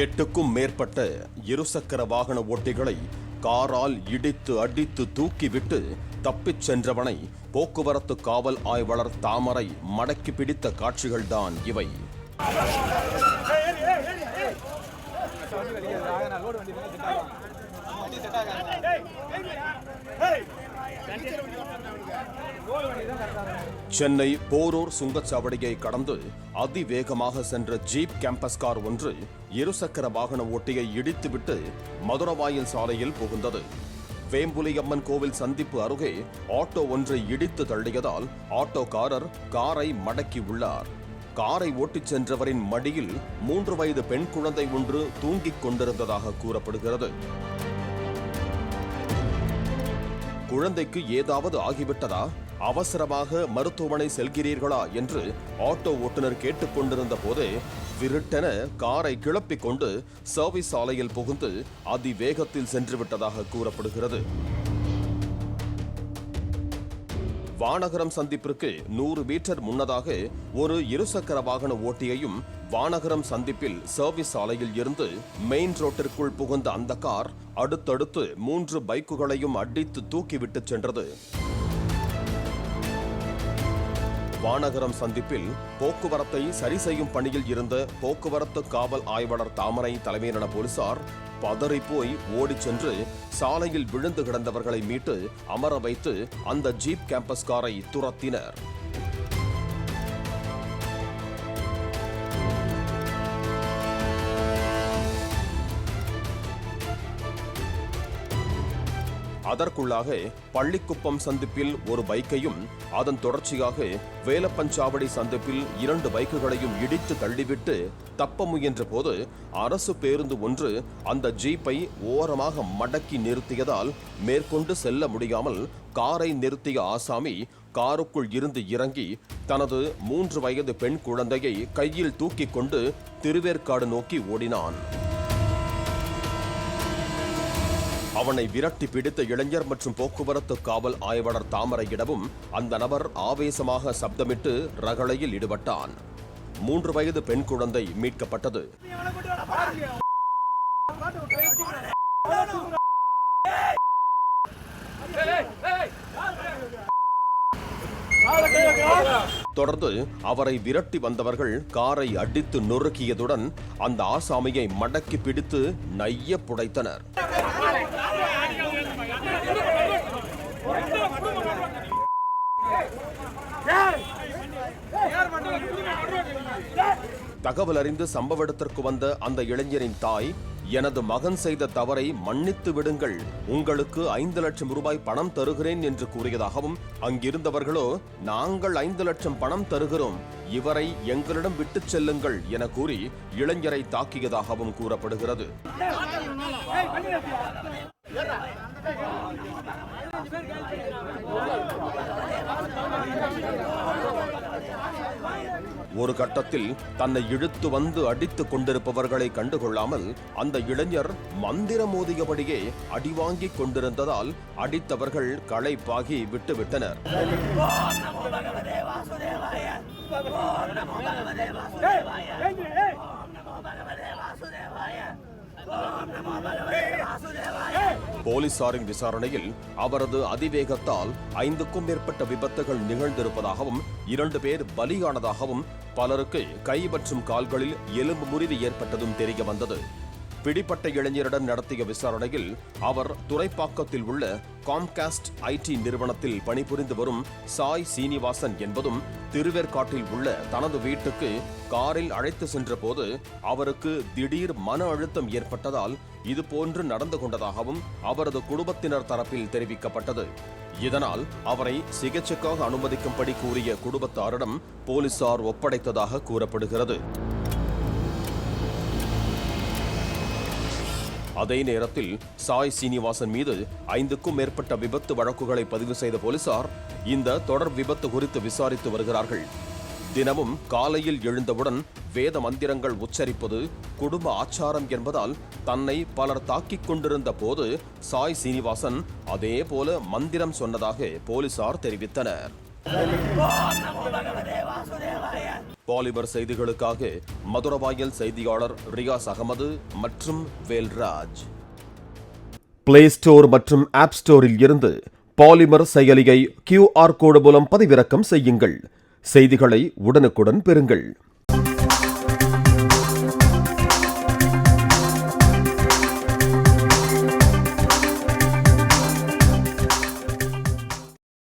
எட்டுக்கும் மேற்பட்ட இருசக்கர வாகன ஓட்டிகளை காரால் இடித்து அடித்து தூக்கிவிட்டு தப்பிச் சென்றவனை போக்குவரத்து காவல் ஆய்வாளர் தாமரை மடக்கி பிடித்த காட்சிகள்தான் இவை. சென்னை போரூர் சுங்கச்சாவடியை கடந்து அதிவேகமாக சென்ற ஜீப் கேம்பஸ் கார் ஒன்று இருசக்கர வாகன ஓட்டியை இடித்துவிட்டு மதுரவாயல் சாலையில் புகுந்தது. வேம்புலியம்மன் கோவில் சந்திப்பு அருகே ஆட்டோ ஒன்றை இடித்து தள்ளியதால் ஆட்டோக்காரர் காரை மடக்கி உள்ளார். காரை ஓட்டிச் சென்றவரின் மடியில் மூன்று வயது பெண் குழந்தை ஒன்று தூங்கிக் கொண்டிருந்ததாக கூறப்படுகிறது. குழந்தைக்கு ஏதாவது ஆகிவிட்டதா? அவசரமாக மருத்துவமனை செல்கிறீர்களா? என்று ஆட்டோ ஓட்டுநர் கேட்டுக்கொண்டிருந்த போதே விருட்டென காரை கிளப்பிக் கொண்டு சர்வீஸ் சாலையில் புகுந்து அதிவேகத்தில் சென்று விட்டதாக கூறப்படுகிறது. வானகரம் சந்திப்பிற்கு நூறு மீட்டர் முன்னதாக ஒரு இருசக்கர வாகன ஓட்டியையும் வானகரம் சந்திப்பில் சர்வீஸ் சாலையில் இருந்து மெயின் ரோட்டிற்குள் புகுந்த அந்த கார் அடுத்தடுத்து மூன்று பைக்குகளையும் அடித்து தூக்கிவிட்டு சென்றது. வானகரம் சந்திப்பில் போக்குவரத்தை சரி செய்யும் பணியில் இருந்த போக்குவரத்து காவல் ஆய்வாளர் தாமரை தலைமையிலான போலீசார் பதறி போய் ஓடிச் சென்று சாலையில் விழுந்து கிடந்தவர்களை மீட்டு அமர வைத்து அந்த ஜீப் கேம்பஸ் காரை துரத்தினர். அதற்குள்ளாக பள்ளிக்குப்பம் சந்திப்பில் ஒரு பைக்கையும் அதன் தொடர்ச்சியாக வேலப்பஞ்சாவடி சந்திப்பில் இரண்டு பைக்குகளையும் இடித்து தள்ளிவிட்டு தப்ப முயன்ற போது அரசு பேருந்து ஒன்று அந்த ஜீப்பை ஓரமாக மடக்கி நிறுத்தியதால் மேற்கொண்டு செல்ல முடியாமல் காரை நிறுத்திய ஆசாமி காருக்குள் இருந்து இறங்கி தனது மூன்று வயது பெண் குழந்தையை கையில் தூக்கிக் கொண்டு திருவேற்காடு நோக்கி ஓடினான். அவனை விரட்டி பிடித்த இளைஞர் மற்றும் போக்குவரத்து காவல் ஆய்வாளர் தாமரையிடவும் அந்த நபர் ஆவேசமாக சப்தமிட்டு ரகளையில் ஈடுபட்டான். மூன்று வயது பெண் குழந்தை மீட்கப்பட்டது. தொடர்ந்து அவரை விரட்டி வந்தவர்கள் காரை அடித்து நொறுக்கியதுடன் அந்த ஆசாமியை மடக்கி பிடித்து நைய புடைத்தனர். தகவல் அறிந்து சம்பவ இடத்திற்கு வந்த அந்த இளைஞரின் தாய் எனது மகன் செய்த தவறை மன்னித்து விடுங்கள் உங்களுக்கு ஐந்து லட்சம் ரூபாய் பணம் தருகிறேன் என்று கூறியதாகவும் அங்கிருந்தவர்களோ நாங்கள் ஐந்து லட்சம் பணம் தருகிறோம் இவரை எங்களிடம் விட்டுச் செல்லுங்கள் என கூறி இளைஞரை தாக்கியதாகவும் கூறப்படுகிறது ஒரு கட்டத்தில் தன்னை இழுத்து வந்து அடித்துக் கொண்டிருப்பவர்களை கண்டுகொள்ளாமல் அந்த இளைஞர் மந்திரம் மோதியபடியே அடிவாங்கிக் கொண்டிருந்ததால் அடித்தவர்கள் களைப்பாகி விட்டுவிட்டனர் போலீசாரின் விசாரணையில் அவரது அதிவேகத்தால் ஐந்துக்கும் மேற்பட்ட விபத்துகள் நிகழ்ந்திருப்பதாகவும் இரண்டு பேர் பலியானதாகவும் பலருக்கு கை மற்றும் கால்களில் எலும்பு முறிவு ஏற்பட்டதும் தெரிய வந்தது. பிடிப்பட்ட இளைஞரிடம் நடத்திய விசாரணையில் அவர் துறைப்பாக்கத்தில் உள்ள காம்காஸ்ட் ஐடி நிறுவனத்தில் பணிபுரிந்து வரும் சாய் சீனிவாசன் என்பதும் திருவேற்காட்டில் உள்ள தனது வீட்டுக்கு காரில் அழைத்து சென்றபோது அவருக்கு திடீர் மன அழுத்தம் ஏற்பட்டதால் இதுபோன்று நடந்து கொண்டதாகவும் அவரது குடும்பத்தினர் தரப்பில் தெரிவிக்கப்பட்டது. இதனால் அவரை சிகிச்சைக்காக அனுமதிக்கும்படி கூறிய குடும்பத்தாரிடம் போலீசார் ஒப்படைத்ததாக கூறப்படுகிறது. அதே நேரத்தில் சாய் சீனிவாசன் மீது ஐந்துக்கும் மேற்பட்ட விபத்து வழக்குகளை பதிவு செய்த போலீசார் இந்த தொடர் விபத்து குறித்து விசாரித்து வருகிறார்கள். தினமும் காலையில் எழுந்தவுடன் வேத மந்திரங்கள் உச்சரிப்பது குடும்ப ஆச்சாரம் என்பதால் தன்னை பலர் தாக்கிக் கொண்டிருந்த போது சாய் சீனிவாசன் அதே போல மந்திரம் சொன்னதாக போலீசார் தெரிவித்தனர். பாலிமர் செய்திகளுக்காக மதுரவாயல் செய்தியாளர் ரியாஸ் அகமது மற்றும் வேல்ராஜ். பிளே ஸ்டோர் மற்றும் ஆப் ஸ்டோரில் இருந்து பாலிமர் செயலியை கியூஆர் கோடு மூலம் பதிவிறக்கம் செய்யுங்கள். செய்திகளை உடனுக்குடன் பெறுங்கள்.